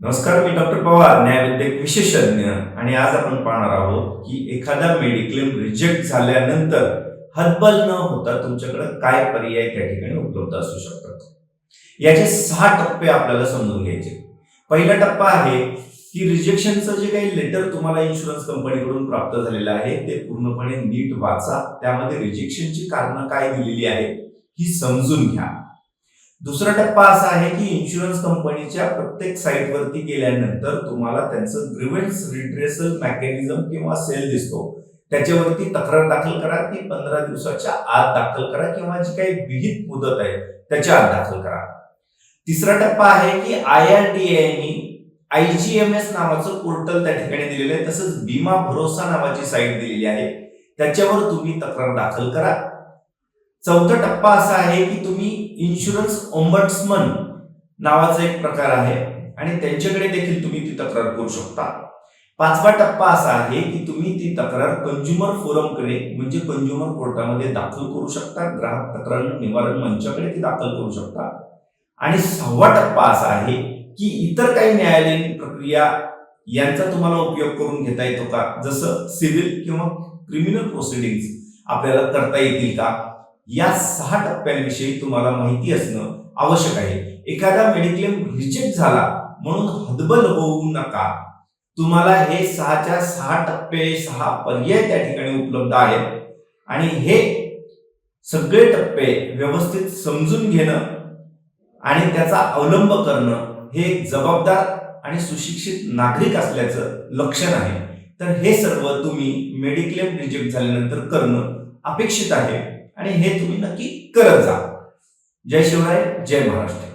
नमस्कार मी डॉक्टर पवार न्यायविद्यक विशेषज्ञ. आणि आज आपण पाहणार आहोत की एखादा मेडिक्लेम रिजेक्ट झाल्यानंतर हतबल न होता तुमच्याकडे काय पर्याय त्या ठिकाणी उपलब्ध असू शकतात? याचे सहा टप्पे आपल्याला समजून घ्यायचे. पहिला टप्पा आहे की रिजेक्शनचं जे काही लेटर तुम्हाला इन्शुरन्स कंपनीकडून प्राप्त झालेलं आहे ते पूर्णपणे नीट वाचा. त्यामध्ये रिजेक्शनची कारणं काय दिलेली आहेत ही समजून घ्या. दुसरा टप्पा असा आहे की इन्शुरन्स कंपनीच्या प्रत्येक साईटवरती गेल्यानंतर तुम्हाला त्यांचं ग्रिव्हन्स रिट्रेसल मेकॅनिझम किंवा सेल दिसतो. त्याच्यावरती तक्रार दाखल करा ती पंधरा दिवसाच्या आत दाखल करा किंवा जी काही विहित मुदत आहे त्याच्या आत दाखल करा. तिसरा टप्पा आहे की I R D I G M S नावाचं पोर्टल त्या ठिकाणी दिलेलं आहे तसंच बीमा भरोसा नावाची साईट दिलेली आहे. त्याच्यावर तुम्ही तक्रार दाखल करा. चौथा टप्पा असा आहे की तुम्ही इन्शुरन्स ओंबट्समन नावाचा एक प्रकार आहे आणि त्यांच्याकडे देखील तुम्ही ती तक्रार करू शकता. पाचवा टप्पा असा आहे की तुम्ही ती तक्रार कंझ्युमर फोरमकडे म्हणजे कंझ्युमर कोर्टामध्ये दाखल करू शकता. ग्राहक तक्रार निवारण मंचाकडे ती दाखल करू शकता. आणि सहावा टप्पा असा आहे की इतर काही न्यायालयीन प्रक्रिया यांचा तुम्हाला उपयोग करून घेता येतो का? जसं सिव्हिल किंवा क्रिमिनल प्रोसिडिंग आपल्याला करता येतील का? या सहा टप्प्यांविषयी तुम्हाला माहिती असणं आवश्यक आहे. एखादा मेडिक्लेम रिजेक्ट झाला म्हणून हतबल होऊ नका. तुम्हाला हे सहाच्या सहा टप्पे सहा पर्याय त्या ठिकाणी उपलब्ध आहेत. आणि हे सगळे टप्पे व्यवस्थित समजून घेणं आणि त्याचा अवलंब करणं हे एक जबाबदार आणि सुशिक्षित नागरिक असल्याचं लक्षण आहे. तर हे सर्व तुम्ही मेडिक्लेम रिजेक्ट झाल्यानंतर करणं अपेक्षित आहे. आणि हे तुम्ही नक्की करत जा. जय शिवराय जय महाराष्ट्र.